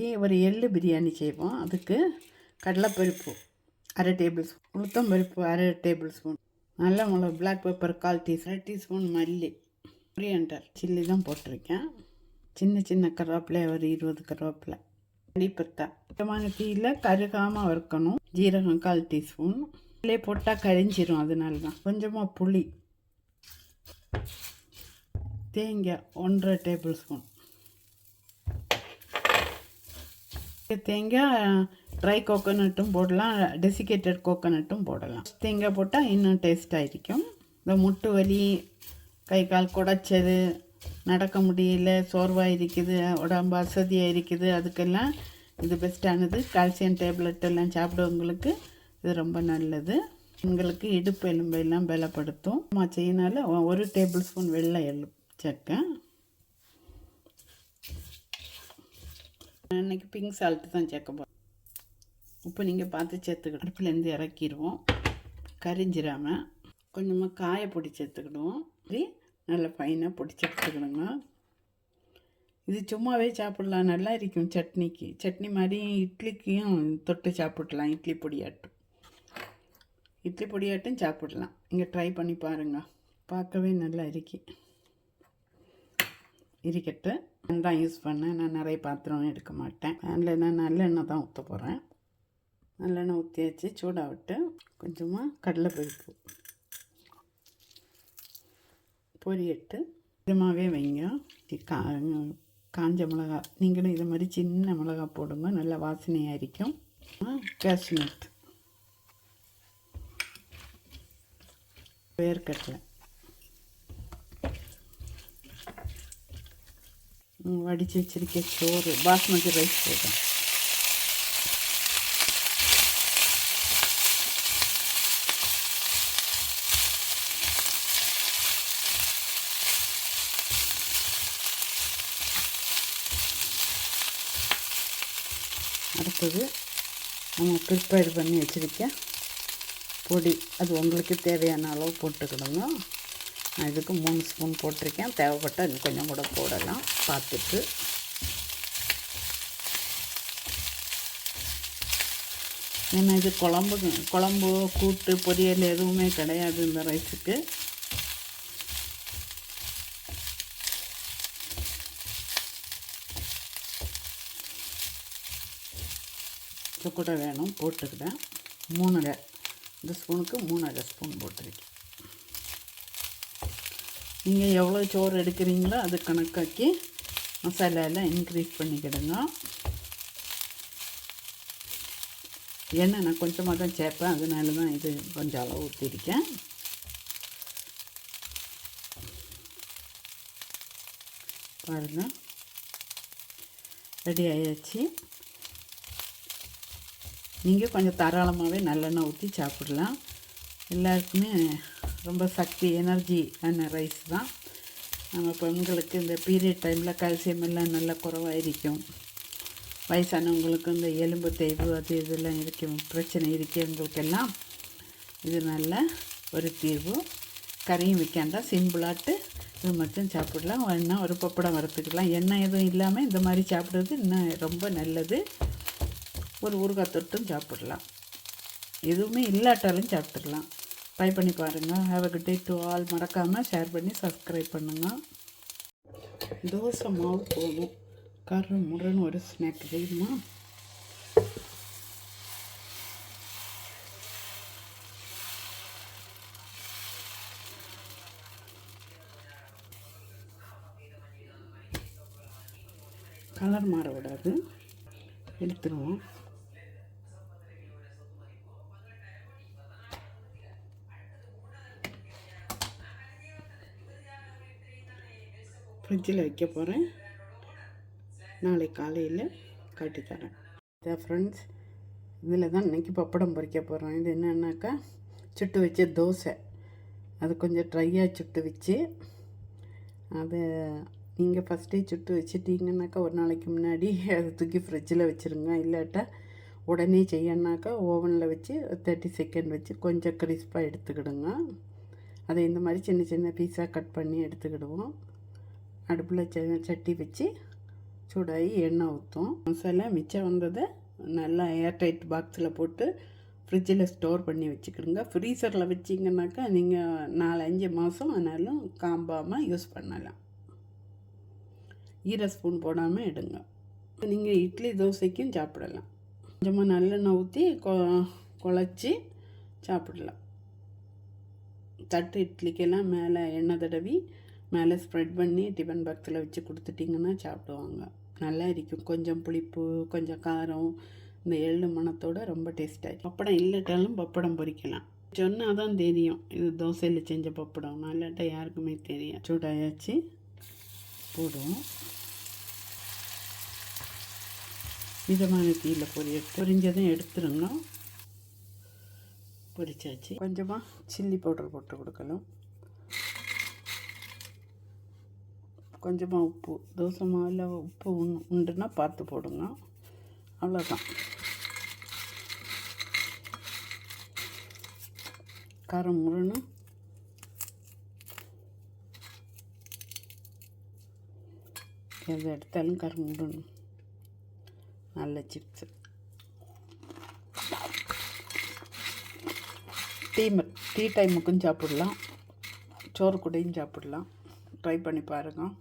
இன்றைக்கி ஒரு எள்ளு பிரியாணி செய்வோம். அதுக்கு கடலைப்பருப்பு அரை டேபிள் ஸ்பூன் உளுத்தம்பருப்பு அரை டேபிள் ஸ்பூன் நல்ல மிளகு பிளாக் பெப்பர் கால் டீ அரை டீஸ்பூன் மல்லி கொரியண்டர் சில்லி தான் போட்டிருக்கேன். சின்ன சின்ன கருவேப்பிலை ஒரு இருபது கருவேப்பிலை. அடிப்பத்தா சுத்தமான தீயில் கருகாமல் வறுக்கணும். ஜீரகம் கால் டீஸ்பூன். இல்லையே போட்டால் கரிஞ்சிரும் அதனால தான் கொஞ்சமாக புளி. தேங்காய் ஒன்றரை டேபிள் ஸ்பூன். தேங்காய் ட்ரை கோகோனட்டும் போடலாம் டெசிகேட்டட் கோகோனட்டும் போடலாம். தேங்காய் போட்டால் இன்னும் டேஸ்ட்டாக இருக்கும். இந்த முட்டு வலி கை கால் குடைச்சது நடக்க முடியல சோர்வாக இருக்குது உடம்பு அசதியாக இருக்குது அதுக்கெல்லாம் இது பெஸ்ட்டானது கால்சியம் டேப்லெட் எல்லாம் சாப்பிடுவவங்களுக்கு இது ரொம்ப நல்லது. உங்களுக்கு இடுப்பு எலும்பெல்லாம் பலப்படுத்தும். அம்மா ஒரு டேபிள் ஸ்பூன் வெள்ளை எள்ளு சக்கை இன்றைக்கி பிங்க் சால்ட்டு தான் சேர்க்க போகிறோம் உப்பு நீங்கள் பார்த்து சேர்த்துக்கணும். அடுப்புலேருந்து இறக்கிடுவோம். கரிஞ்சிராம கொஞ்சமாக காய பொடி சேர்த்துக்கிடுவோம். சரி நல்லா ஃபைனாக பொடிச்சு எடுத்துக்கணுங்க இது சும்மாவே சாப்பிட்லாம். நல்லா இருக்கும் சட்னிக்கு. சட்னி மாதிரி இட்லிக்கும் தொட்டு சாப்பிட்லாம். இட்லி பொடியாட்டும். இட்லி பொடியாட்டும் சாப்பிட்லாம். இங்கே ட்ரை பண்ணி பாருங்கள் பார்க்கவே நல்லா இருக்கு. இருக்கட்டு தான் யூஸ் பண்ணேன். நான் நிறைய பாத்திரம் எடுக்க மாட்டேன். அதில் நான் நல்லெண்ணெய் தான் ஊற்ற போகிறேன் நல்லெண்ணெய் ஊற்றியாச்சு சூடாக விட்டு கொஞ்சமாக கடலைப்பருப்பு. பொரியட்டு. கொஞ்சமாகவே வைங்க. கா காஞ்ச மிளகா. நீங்களும் இது மாதிரி சின்ன மிளகா போடுங்க. நல்லா வாசனையாக இருக்கும். கேஷ்நட் வேர்க்கடலை. வடித்து வச்சிருக்க சோறு பாஸ்மதி ரைஸ் போட்டேன் அடுத்தது நம்ம ப்ரிப்பேர் பண்ணி வச்சுருக்க பொடி அது உங்களுக்கு தேவையான அளவு போட்டுக்கிடுங்க நான் இதுக்கு மூணு ஸ்பூன் போட்டிருக்கேன். தேவைப்பட்டால் இன்னும் கொஞ்சம் கூட போடலாம். பார்த்துட்டு. ஏன்னா இது குழம்பு குழம்பு கூட்டு பொரியல் எதுவுமே கிடையாது இந்த ரைஸுக்கு. இது கூட வேணும் போட்டுக்கிறேன். மூணரை இந்த ஸ்பூனுக்கு மூணரை ஸ்பூன் போட்டிருக்கேன். நீங்கள் எவ்வளோ சோறு எடுக்கிறீங்களோ அது கணக்காக்கி மசாலாலாம் இன்க்ரீஸ் பண்ணிக்கிடுங்க. எண்ணெய் நான் கொஞ்சமாக தான் சேர்ப்பேன் அதனால தான் இது கொஞ்சம் அளவு ஊற்றிருக்கேன் பாருங்கள் ரெடி ஆயாச்சு. நீங்கள் கொஞ்சம் தாராளமாகவே நல்லெண்ணெய் ஊற்றி சாப்பிடலாம். எல்லாருக்குமே ரொம்ப சக்தி எனர்ஜி ஆன ரைஸ் தான். நம்ம பெண்களுக்கு இந்த பீரியட் டைமில் கால்சியம் எல்லாம் நல்லா குறவாக இருக்கும் வயசானவங்களுக்கு இந்த எலும்பு தேய்வு அது இதெல்லாம் இருக்கும் பிரச்சனை இருக்கிறவங்களுக்கெல்லாம் இது நல்ல ஒரு தீர்வு. கறியும் வைக்காண்டா சிம்பிளாட்டு இது மட்டும் சாப்பிடலாம். வேணா ஒரு பப்படம் வறுத்துக்கலாம். எண்ணெய் எதுவும் இல்லாமல் இந்த மாதிரி சாப்பிட்றது இன்னும் ரொம்ப நல்லது. ஒரு ஊறுகாய் தொட்டும் சாப்பிடலாம். எதுவுமே இல்லாட்டாலும் சாப்பிட்டுக்கலாம். ட்ரை பண்ணி பாருங்கள் have a good day to all மறக்காமல் ஷேர் பண்ணி சப்ஸ்கிரைப் பண்ணுங்கள் தோசை மாவு போதும். கரு முருன்னு ஒரு ஸ்நாக் தெரியுமா கலர் மாற விடாது. எடுத்துருவோம். ஃப்ரிட்ஜில் வைக்க போகிறேன் நாளை காலையில் காட்டித்தரேன் இதை ஃப்ரெண்ட்ஸ் இதில் தான் இன்றைக்கி பப்படம் பொறிக்க போகிறோம் இது என்னன்னாக்கா சுட்டு வச்ச தோசை. அது கொஞ்சம் ட்ரையாக சுட்டு வச்சு அதை நீங்கள் ஃபஸ்ட்டே சுட்டு வச்சுட்டீங்கன்னாக்கா ஒரு நாளைக்கு முன்னாடி அதை தூக்கி ஃப்ரிட்ஜில் வச்சுருங்க. இல்லாட்டா உடனே செய்யணுனாக்கா ஓவனில் வச்சு தேர்ட்டி செகண்ட் வச்சு கொஞ்சம் கிறிஸ்பாக எடுத்துக்கிடுங்க. அதை இந்த மாதிரி சின்ன சின்ன பீஸாக கட் பண்ணி எடுத்துக்கிடுவோம். அடுப்பில் ச சட்டி வச்சு சூடாகி எண்ணெய் ஊற்றும் மசாலா மிச்சம் வந்ததை நல்லா ஏர்டைட் பாக்ஸில் போட்டு ஃப்ரிட்ஜில் ஸ்டோர் பண்ணி வச்சுக்கிடுங்க. ஃப்ரீசரில் வச்சிங்கனாக்கா நீங்கள் நாலு அஞ்சு மாதம் ஆனாலும் காம்பாமல் யூஸ் பண்ணலாம். ஈர ஸ்பூன் போடாமல் எடுங்க. நீங்கள் இட்லி தோசைக்கும் சாப்பிடலாம். கொஞ்சமாக நல்லெண்ணெய் ஊற்றி கொ குழச்சி சாப்பிடலாம். தட்டு இட்லிக்கெல்லாம் மேலே எண்ணெய் தடவி மேலே ஸ்ப்ரெட் பண்ணி டிஃபன் பாக்ஸில் வச்சு கொடுத்துட்டிங்கன்னா சாப்பிடுவாங்க. நல்லா இருக்கும். கொஞ்சம் புளிப்பு கொஞ்சம் காரம் இந்த எள்ளு மணத்தோட ரொம்ப டேஸ்ட்டாக பப்படம் இல்லைட்டாலும் பப்படம் பொரிக்கலாம் சொன்னால் தான் தெரியும். இது தோசையில் செஞ்ச பப்படம். இல்லாட்டா யாருக்குமே தெரியும் சூடாயாச்சு. போடுவோம். மிதமான தீயில் பொரிய பொரிஞ்சதும் எடுத்துருங்க பொரிச்சாச்சு. கொஞ்சமாக சில்லி பவுடர் போட்டு கொடுக்கலாம் கொஞ்சமாக உப்பு தோசை மாவில் உப்பு உண் உண்டுன்னா பார்த்து போடுங்க. அவ்வளோதான் காரம் முருன்னு எதை எடுத்தாலும் காரம் முருணும் நல்ல சிப்ஸு டீ ம- டீ டைமுக்கும் சாப்பிடலாம். சோறு கூடையும் சாப்பிடலாம். ட்ரை பண்ணி பாருங்கள்